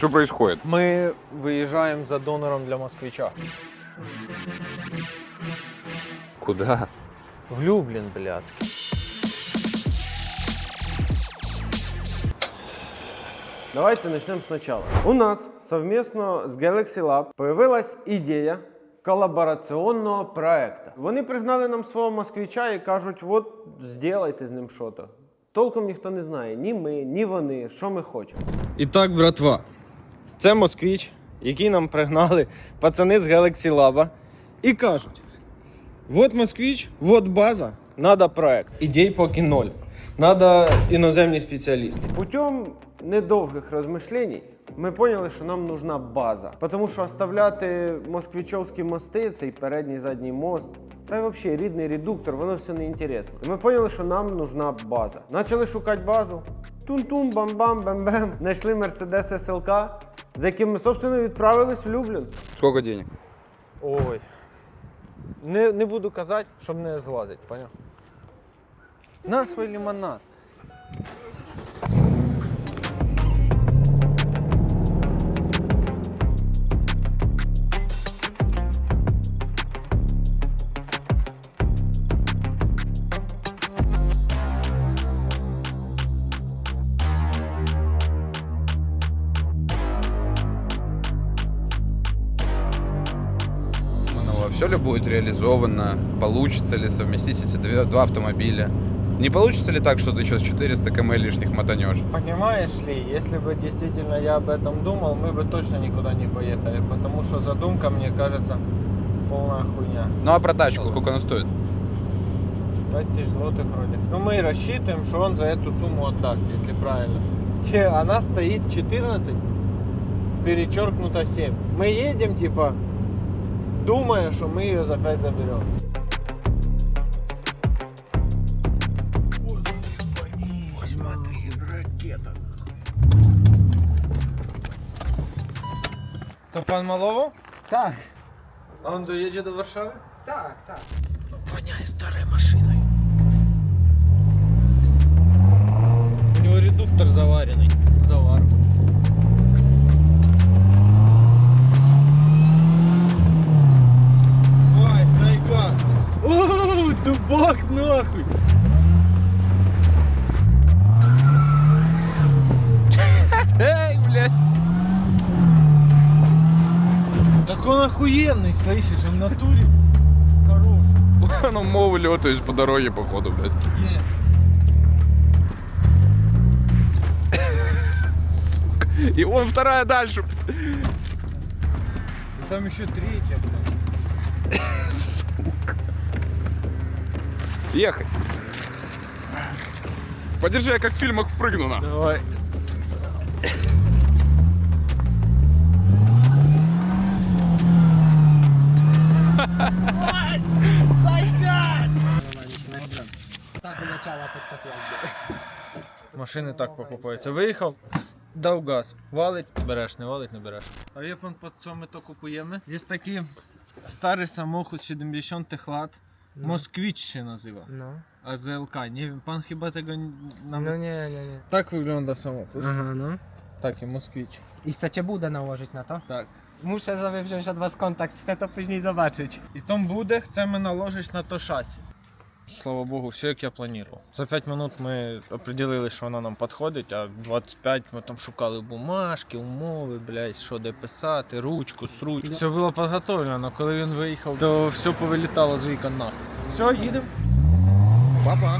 Что происходит? Ми виїжджаємо за донором для москвича. Куда? В Люблін, блядський. Давайте начнем сначала. У нас совместно с Galaxy Lab появилась идея колаборационного проекта. Вони пригнали нам свого москвича і кажуть, от сделайте з ним щось. Толком ніхто не знає, ні ми, ні вони, що ми хочемо. І так, братва, це москвич, який нам пригнали пацани з Galaxy Lab. І кажуть: от москвич, от база, надо проект. Ідей поки ноль. Надо іноземні спеціалісти. Путем недовгих розмишлень ми поняли, що нам нужна база. Тому що оставляти москвичовські мости, цей передній задній мост, та й взагалі рідний редуктор, воно все не інтересно. І ми поняли, що нам нужна база. Почали шукати базу. Тун-тун, бам-бам, бем-бем. Знайшли Mercedes SLK, за яким ми, собственно, відправились в Люблін. Сколько денег? Ой. Не, не буду казати, щоб не злазить, поняв? На свій лимонад. Все ли будет реализовано? Получится ли совместить эти две- два автомобиля? Не получится ли так, что ты сейчас 400 км лишних мотанешь? Понимаешь ли, если бы действительно я об этом думал, мы бы точно никуда не поехали, потому что задумка, мне кажется, полная хуйня. Ну а про тачку сколько она стоит? 5 тысяч злотых вроде. Ну мы рассчитываем, что он за эту сумму отдаст, если правильно. Она стоит 14, перечеркнуто 7. Мы едем, типа, думая, что мы ее за 5 заберем. То пан Малово? Так, А он доедет до Варшавы? так, так. Воняет старой машиной. У него редуктор заваренный. Заварку. Страйкас. Оу, дубак нахуй. Эй, блядь! Так он охуенный, слышишь, в натуре. Хорош. Ну, мову летаешь по дороге, походу, блядь. И вон вторая дальше. Там еще третья, блядь. Ехать. Подержи, я как в фильмах впрыгну на. Давай. Так. Машини так покупаються. Виїхав, дав газ. Валить, береш, не валить, не береш. А як пан по цьому то купуємо? Є такий старий самохід 70-х лат. Москвич ще назива. Ну. А ЗЛК. Ні, пан хіба того нам... Ну nie, nie, nie. Так виглядає самохід. Aha, no. Так, і москвич. I chcecie budę nałożyć na to? Так. Muszę sobie wziąć od was kontakt, chcę to później zobaczyć. І там буде, chcemy наложити на то шасі. Слава Богу, все як я планував. За 5 минут ми определили, що вона нам підходить, а 25 ми там шукали бумажки, умови, блядь, що де писати, ручку, сручку. Все було підготовлено, але коли він виїхав, то все повилітало з вікон нахуй. Все, їдемо. Папа.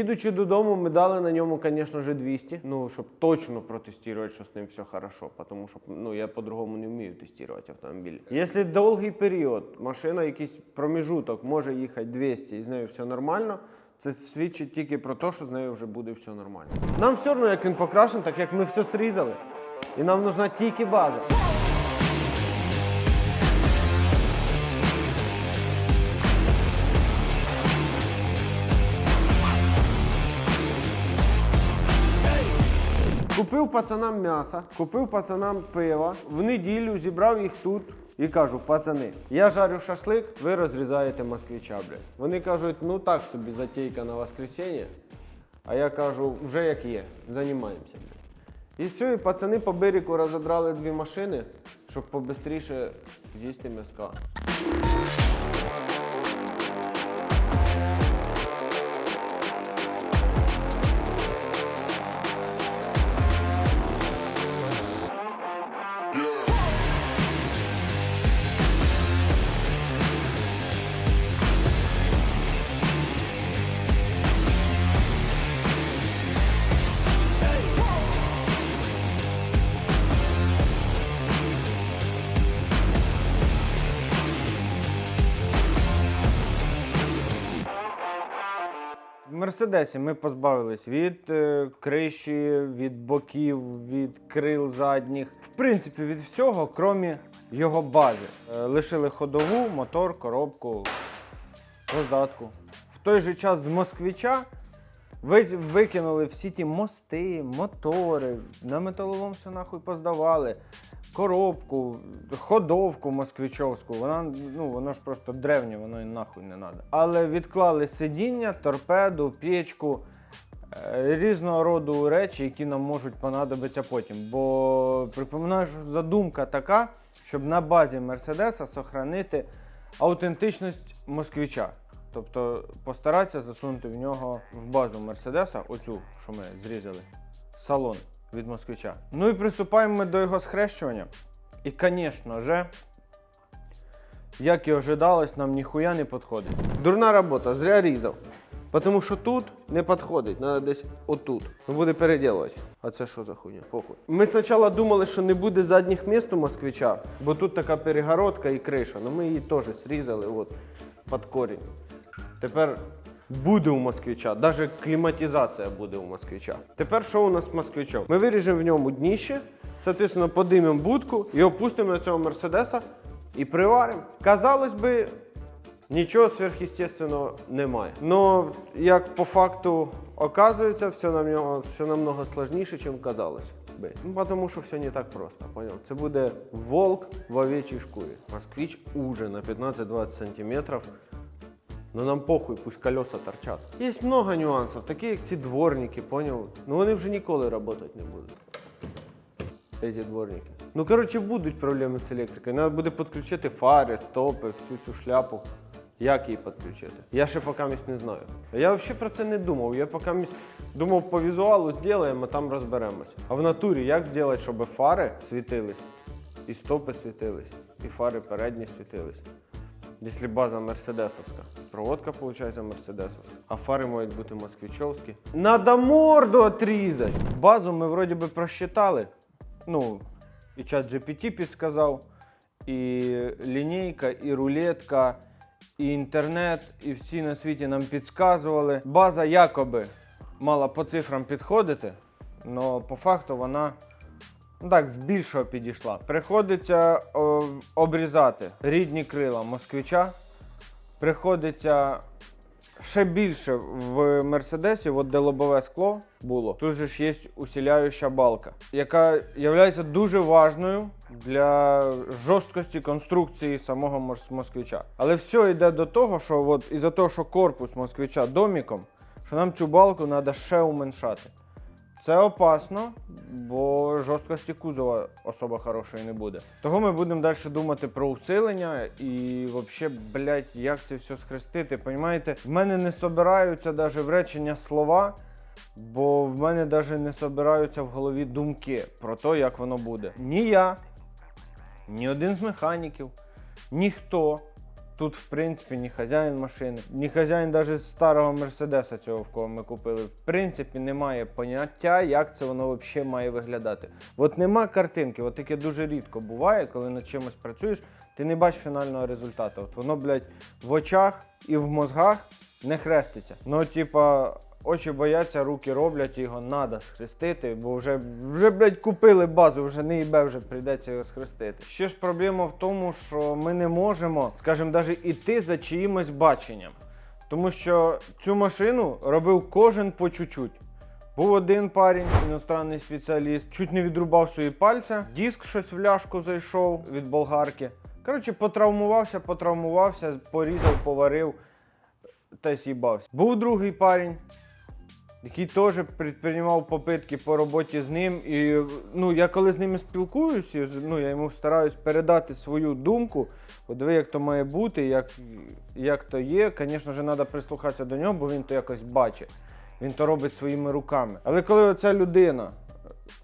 Їдучи додому, ми дали на ньому, звісно ж, 200. Ну, щоб точно протестувати, що з ним все хорошо. Тому що ну, я по-другому не вмію тестувати автомобіль. Якщо довгий період, машина якийсь проміжуток може їхати 200 і з нею все нормально, це свідчить тільки про те, що з нею вже буде все нормально. Нам все одно, як він покрашений, так як ми все срізали. І нам нужна тільки база. Купив пацанам м'яса, купив пацанам пива, в неділю зібрав їх тут і кажу, пацани, я жарю шашлик, ви розрізаєте москвича, блядь. Вони кажуть, ну так собі затейка на воскресіння. А я кажу, вже як є, займаємося. І все, і пацани по берегу розідрали дві машини, щоб побистріше з'їсти м'яска. Мерседесі ми позбавились від е, криші, від боків, від крил задніх. В принципі, від всього, крім його бази. Е, лишили ходову, мотор, коробку, роздатку. В той же час з москвича ви, викинули всі ті мости, мотори, на металолом все нахуй поздавали. Коробку, ходовку москвичовську, вона ну воно ж просто древнє, воно і нахуй не треба. Але відклали сидіння, торпеду, печку, е, різного роду речі, які нам можуть понадобитися потім. Бо припоминаю, що задумка така, щоб на базі Мерседеса сохранити аутентичність москвича. Тобто постаратися засунути в нього в базу Мерседеса, оцю, що ми зрізали, салон від москвича. Ну і приступаємо ми до його схрещування. І, звісно же, як і ожидалось, нам ніхуя не підходить. Дурна робота, зря різав. Тому що тут не підходить, треба десь отут. Ну буде переділувати. А це що за хуйня? Похуй. Ми спочатку думали, що не буде задніх міст у москвича, бо тут така перегородка і криша. Ну ми її теж зрізали от, під корінь. Тепер буде у москвича, навіть кліматизація буде у москвича. Тепер що у нас з москвичом? Ми виріжемо в ньому дніще, соответственно, подимемо будку і опустимо на цього мерседеса і приваримо. Казалось би, нічого сверхъестественного немає. Но як по факту оказується, все намного, все намного сложніше, ніж казалось. би. Ну, тому що все не так просто, понял? Це буде волк в овечій шкурі. Москвич уже на 15-20 сантиметров Ну нам похуй, пусть колеса торчат. Є много нюансів, такі як ці дворники, поняв? Ну вони вже ніколи працювати не будуть. Эти дворники. Ну, коротше, будуть проблеми з електрикою. Треба буде підключити фари, стопи, всю цю шляпу. Як її підключити? Я ще поки місць не знаю. Я взагалі про це не думав. Я поки місць думав по візуалу зробимо, а там розберемось. А в натурі як зробити, щоб фари світились, і стопи світились, і фари передні світились. Якщо база мерседесовська. Проводка, виходить, мерседесовська. А фари мають бути москвичовські. Надо морду отрізати. Базу ми вроді би просчитали. Ну, і чат GPT підсказав, і лінійка, і рулетка, і інтернет, і всі на світі нам підсказували. База якоби мала по цифрам підходити, але по факту вона так, з більшого підійшла. Приходиться обрізати рідні крила москвича. Приходиться ще більше в Мерседесі, от де лобове скло було. Тут же ж є усіляюча балка, яка є дуже важною для жорсткості конструкції самого москвича. Але все йде до того, що от із-за того, що корпус москвича доміком, що нам цю балку треба ще уменшати. Це опасно, бо жорсткості кузова особо хорошої не буде. Того ми будемо далі думати про усилення і взагалі, блядь, як це все схрестити. Понімаєте, в мене не собираються навіть в речення слова, бо в мене навіть не собираються в голові думки про те, як воно буде. Ні я, ні один з механіків, ніхто. Тут, в принципі, ні хазяїн машини, ні хазяїн навіть старого Мерседеса цього, в кого ми купили. В принципі, немає поняття, як це воно взагалі має виглядати. От нема картинки, от таке дуже рідко буває, коли над чимось працюєш, ти не бачиш фінального результату. От воно, блядь, в очах і в мозгах не хреститься. Ну, типа, очі бояться, руки роблять, його треба схрестити, бо вже, вже блядь, купили базу, вже не їбе, вже прийдеться його схрестити. Ще ж проблема в тому, що ми не можемо, скажімо, навіть іти за чиїмось баченням. Тому що цю машину робив кожен по чуть-чуть. Був один парень, іностранний спеціаліст, чуть не відрубав свої пальця, диск щось в ляшку зайшов від болгарки. Коротше, потравмувався, потравмувався, порізав, поварив та з'їбався. Був другий парень, який теж предприймав попитки по роботі з ним. І ну, я коли з ними спілкуюся, ну, я йому стараюсь передати свою думку. От диви, як то має бути, як, як то є. Звісно ж, треба прислухатися до нього, бо він то якось бачить. Він то робить своїми руками. Але коли оця людина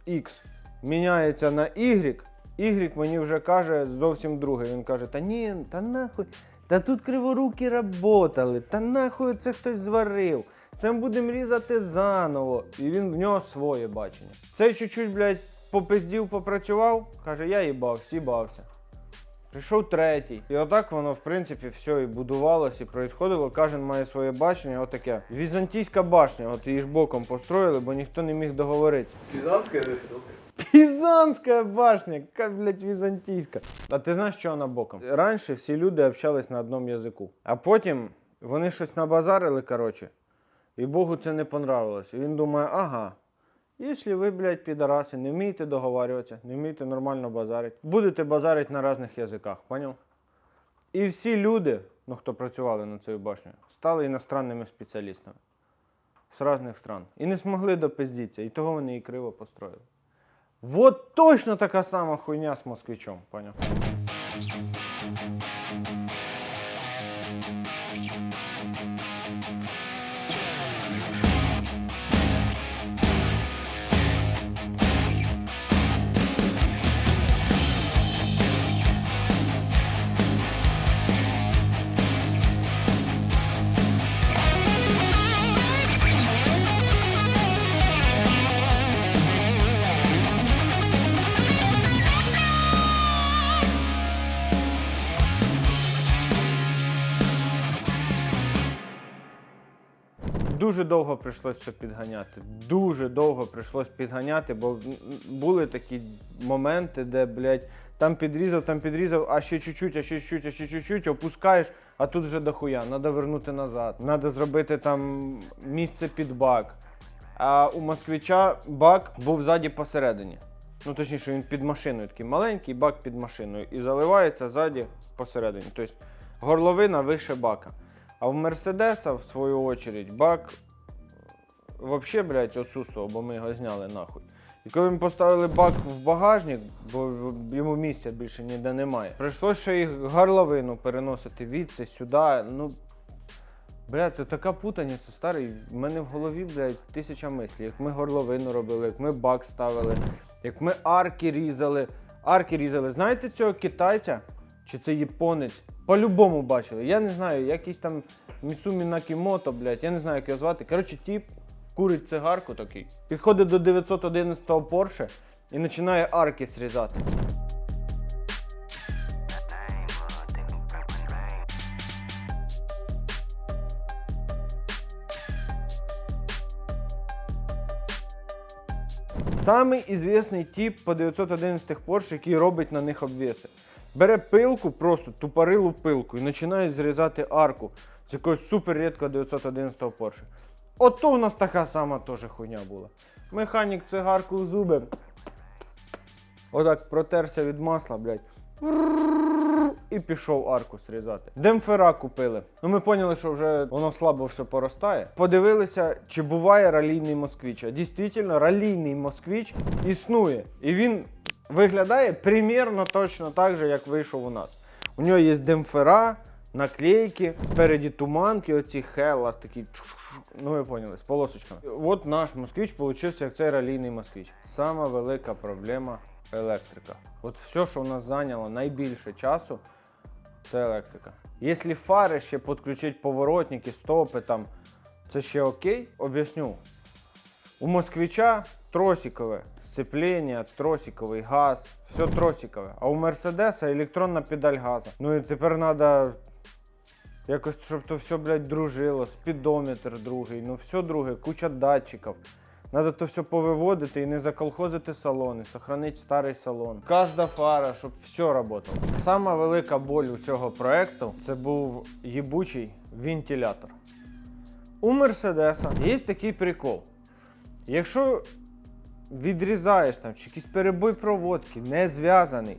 X міняється на Y, Y мені вже каже зовсім друге. Він каже: Та ні, та нахуй, та тут криворуки работали, та нахуй це хтось зварив. Це ми будемо різати заново. І він в нього своє бачення. Цей чуть-чуть, блядь, попиздів, попрацював, каже, я їбався, їбався. Прийшов третій. І отак воно, в принципі, все і будувалося, і происходило. Кожен має своє бачення, отаке. Візантійська башня, от її ж боком построїли, бо ніхто не міг договоритися. Пизанская башня, яка, блядь, візантійська. А ти знаєш, що вона боком? Раніше всі люди общались на одному язику. А потім вони щось набазарили, коротше, і Богу це не понравилось. І він думає, ага. Якщо ви, блядь, підараси, не вмієте договарюватися, не вмієте нормально базарити, будете базарити на різних язиках, поняв? І всі люди, ну хто працювали над цією башнею, стали іностранними спеціалістами з різних стран. І не змогли допиздитися, і того вони і криво построїли. Вот точно така сама хуйня з москвичом, поняв? Дуже довго прийшлося це підганяти. Дуже довго прийшлося підганяти, бо були такі моменти, де, блядь, там підрізав, там підрізав, а ще чуть-чуть, а ще чуть-чуть, а ще чуть-чуть, опускаєш, а тут вже дохуя. Треба вернути назад. Треба зробити там місце під бак. А у москвича бак був ззаді посередині. Ну, точніше, він під машиною такий маленький бак під машиною. І заливається ззаді посередині. Тобто горловина вище бака. А в Мерседеса, в свою очередь, бак вообще, блядь, отсутствував, бо ми його зняли нахуй. І коли ми поставили бак в багажник, бо йому місця більше ніде немає, прийшлося ще і горловину переносити відси сюди. Ну, блядь, це така путаниця, старий. В мене в голові, блядь, тисяча мислів. Як ми горловину робили, як ми бак ставили, як ми арки різали. Арки різали. Знаєте цього китайця? Чи це японець? По-любому бачили. Я не знаю, якийсь там Місумі Накімото, блядь, я не знаю, як його звати. Коротше, тіп курить цигарку такий, підходить до 911-го Porsche і починає арки зрізати. Самий ізвісний тип по 911 х Porsche, який робить на них обвіси. Бере пилку, просто тупорилу пилку і починає зрізати арку з якогось супер рідкого 911 Porsche. Ото у нас така сама теж хуйня була. Механік цигарку в зуби. Отак протерся від масла, блядь. І пішов арку зрізати. Демпфера купили. Ну ми поняли, що вже воно слабо все поростає. Подивилися, чи буває ралійний москвич. А дійсно, ралійний москвич існує. І він виглядає примірно точно так же, як вийшов у нас. У нього є демпфера, наклейки, спереді туманки, оці хеллас, такі. Ну ви поняли, з полосочками. От наш москвич получився як цей ралійний москвич. Сама велика проблема електрика. От все, що у нас зайняло найбільше часу, це електрика. Якщо фари ще підключить поворотники, стопи там, це ще окей, об'ясню. У москвича тросикове сцеплення, тросиковий газ, все тросикове. А у Мерседеса електронна педаль газу. Ну і тепер треба якось, щоб то все, блядь, дружило, спідометр другий, ну все друге, куча датчиків. Надо то все повиводити і не заколхозити салони, сохранити старий салон. Кожна фара, щоб все працювало. Сама велика боль у цього проекту це був їбучий вентилятор. У Мерседеса є такий прикол. Якщо відрізаєш там чи якийсь перебой проводки, не зв'язаний,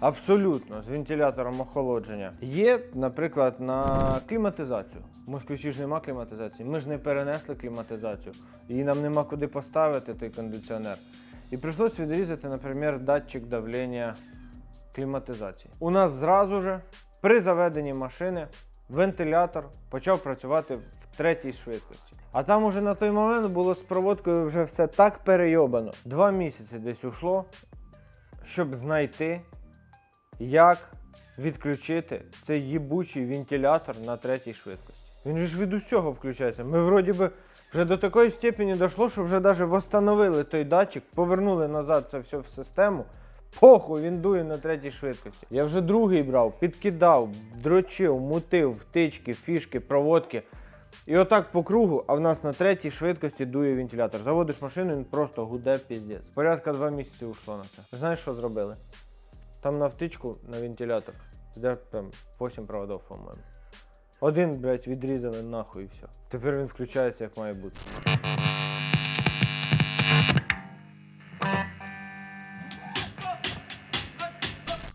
Абсолютно, з вентилятором охолодження. Є, наприклад, на кліматизацію. Москвичі ж нема кліматизації. Ми ж не перенесли кліматизацію. І нам нема куди поставити той кондиціонер. І прийшлось відрізати, наприклад, датчик давлення кліматизації. У нас зразу же при заведенні машини вентилятор почав працювати в третій швидкості. А там уже на той момент було з проводкою вже все так перейобано. Два місяці десь ушло, щоб знайти, як відключити цей їбучий вентилятор на третій швидкості. Він же ж від усього включається. Ми вроді би вже до такої степені дійшло, що вже навіть встановили той датчик, повернули назад це все в систему. Похуй, він дує на третій швидкості. Я вже другий брав, підкидав, дрочив, мутив, втички, фішки, проводки. І отак по кругу, а в нас на третій швидкості дує вентилятор. Заводиш машину, він просто гуде піздець. Порядка два місяці ушло на це. Знаєш, що зробили? Там на втичку на вентилятор. Де там 8 проводів, по-моєму. Один, блядь, відрізали нахуй і все. Тепер він включається як має бути.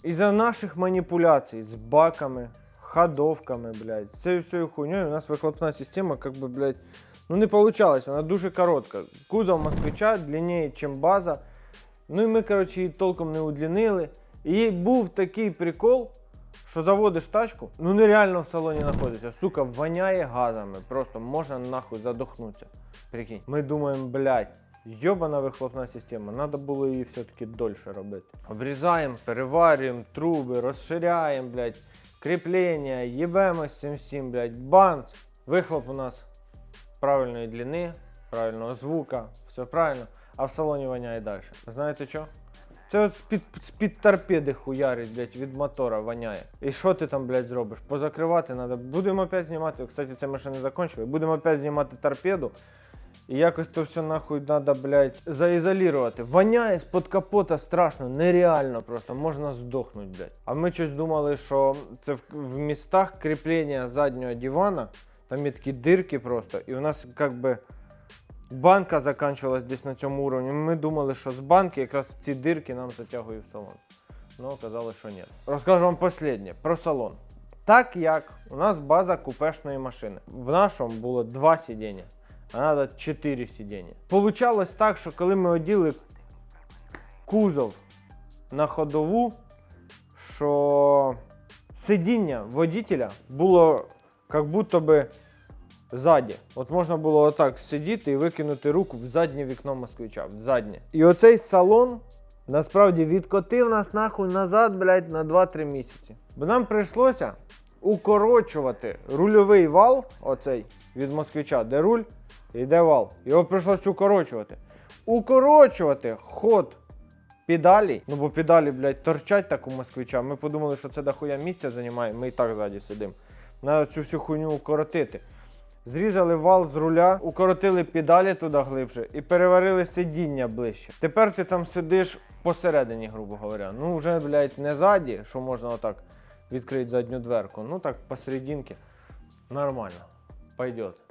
Із-за наших маніпуляцій з баками, ходовками, блядь, цією всією хуйньою у нас вихлопна система, как би, блядь, ну не получалась, вона дуже коротка. Кузов москвича длиннее, ніж база. Ну і ми, коротше, її толком не удлінили. І був такий прикол, що заводиш тачку, ну нереально в салоні знаходиться. Сука, воняє газами. Просто можна нахуй задохнутися. Прикинь. Ми думаємо, блядь, йобана вихлопна система, треба було її все-таки дольше робити. Обрізаємо, переварюємо труби, розширяємо, блядь, кріплення, їбемо з цим блядь, банц. Вихлоп у нас правильної длини, правильного звука, все правильно, а в салоні воняє далі. Знаєте що? Це от з-під, торпеди хуярить, блядь, від мотора воняє. І що ти там, блядь, зробиш? Позакривати треба. Будемо опять знімати. Кстати, це ми ще не закончили. Будемо опять знімати торпеду. І якось то все нахуй треба, блядь, заізолірувати. Воняє з-под капота страшно, нереально просто, можна здохнути, блядь. А ми щось думали, що це в, в містах кріплення заднього дивана, там є такі дирки просто, і у нас як би банка закінчилась десь на цьому уровні. Ми думали, що з банки якраз ці дирки нам затягує в салон. Ну, оказалось, що ні. Розкажу вам останнє про салон. Так як у нас база купешної машини. В нашому було два сидіння, а треба 4 сидіння. Получалось так, що коли ми оділи кузов на ходову, що сидіння водителя було як будто би ззаді. От можна було отак сидіти і викинути руку в заднє вікно москвича, в заднє. І оцей салон насправді відкотив нас нахуй назад, блядь, на 2-3 місяці. Бо нам прийшлося укорочувати рульовий вал, оцей від москвича, де руль і де вал. Його прийшлося укорочувати. Укорочувати ход педалі, ну бо педалі, блядь, торчать так у москвича. Ми подумали, що це дохуя місця займає, ми і так ззаді сидимо. Треба цю всю хуйню укоротити. Зрізали вал з руля, укоротили педалі туди глибше і переварили сидіння ближче. Тепер ти там сидиш посередині, грубо говоря. Ну вже, блядь, не ззаді, що можна отак відкрити задню дверку. Ну так посерединки. Нормально. Пойдет.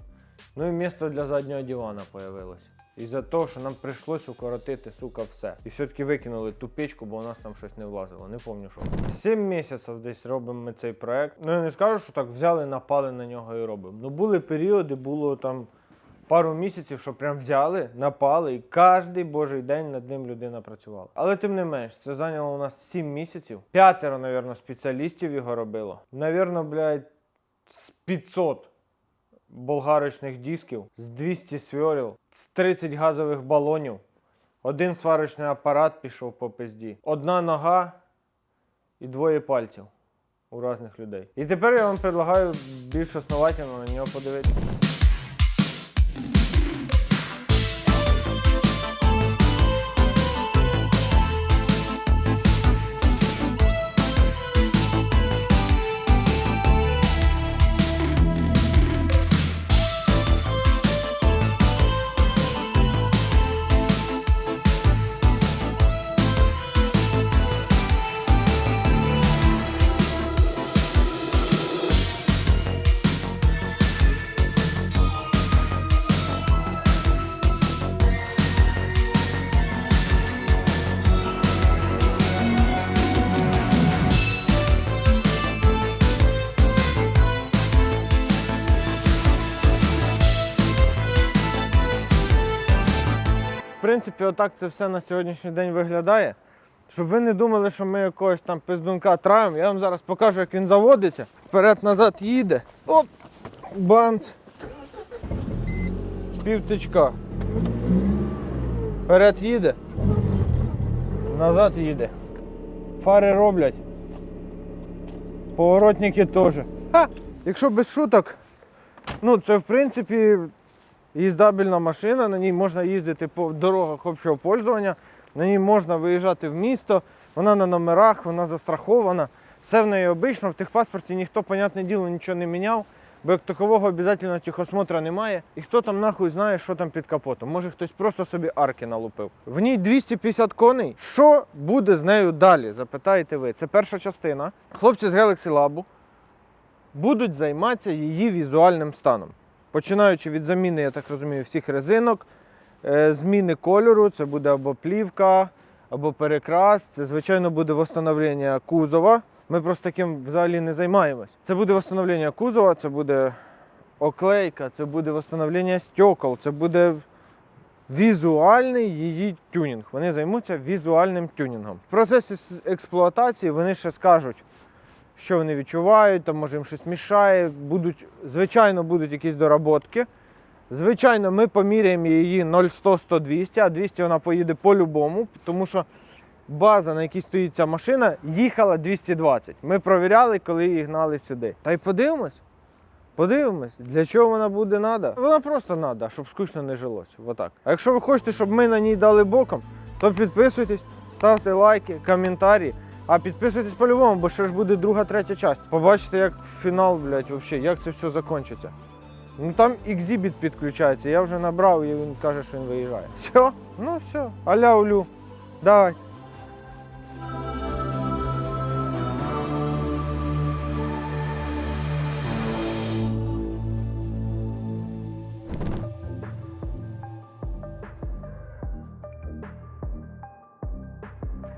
Ну і місце для заднього дивана появилось. Із-за того, що нам прийшлось укоротити, сука, все. І все-таки викинули ту печку, бо у нас там щось не влазило. Не пам'ятаю що. Сім місяців десь робимо ми цей проект. Ну я не скажу, що так взяли, напали на нього і робимо. Ну були періоди, було там пару місяців, що прям взяли, напали, і кожен божий день над ним людина працювала. Але тим не менш, це зайняло у нас 7 місяців. П'ятеро, навірно, спеціалістів його робило. Навірно, блядь, з 500 болгарочних дисків, з 200 свьоріл, з 30 газових балонів. Один сварочний апарат пішов по пизді. Одна нога і двоє пальців у різних людей. І тепер я вам предлагаю більш основательно на нього подивитися. Принципі, отак це все на сьогоднішній день виглядає. Щоб ви не думали, що ми якогось там пиздунка травимо, я вам зараз покажу, як він заводиться. Вперед-назад їде. Оп! Бамц. Півтичка. Вперед їде. Назад їде. Фари роблять. Поворотники теж. Якщо без шуток, ну це в принципі їздабельна машина, на ній можна їздити по дорогах общого пользування, на ній можна виїжджати в місто, вона на номерах, вона застрахована. Все в неї обично, в техпаспорті ніхто, понятне діло, нічого не міняв, бо як такового обов'язково техосмотра немає. І хто там нахуй знає, що там під капотом. Може хтось просто собі арки налупив. В ній 250 коней. Що буде з нею далі? Запитаєте ви. Це перша частина. Хлопці з Galaxy Lab будуть займатися її візуальним станом. Починаючи від заміни, я так розумію, всіх резинок, е, зміни кольору, це буде або плівка, або перекрас, це, звичайно, буде встановлення кузова. Ми просто таким взагалі не займаємось. Це буде встановлення кузова, це буде оклейка, це буде встановлення стекол, це буде візуальний її тюнінг. Вони займуться візуальним тюнінгом. В процесі експлуатації вони ще скажуть, що вони відчувають, там може їм щось мішає. Будуть, звичайно, будуть якісь доработки. Звичайно, ми поміряємо її 0,100, 100, 200, а 200 вона поїде по-любому, тому що база, на якій стоїть ця машина, їхала 220. Ми провіряли, коли її гнали сюди. Та й подивимось. Подивимось, для чого вона буде треба. Вона просто треба, щоб скучно не жилось. Отак. А якщо ви хочете, щоб ми на ній дали боком, то підписуйтесь, ставте лайки, коментарі. А підписуйтесь по-любому, бо ще ж буде друга, третя часть. Побачите, як фінал, блядь, взагалі, як це все закінчиться. Ну там екзибіт підключається, я вже набрав і він каже, що він виїжджає. Все, ну все, аля улю. Давай.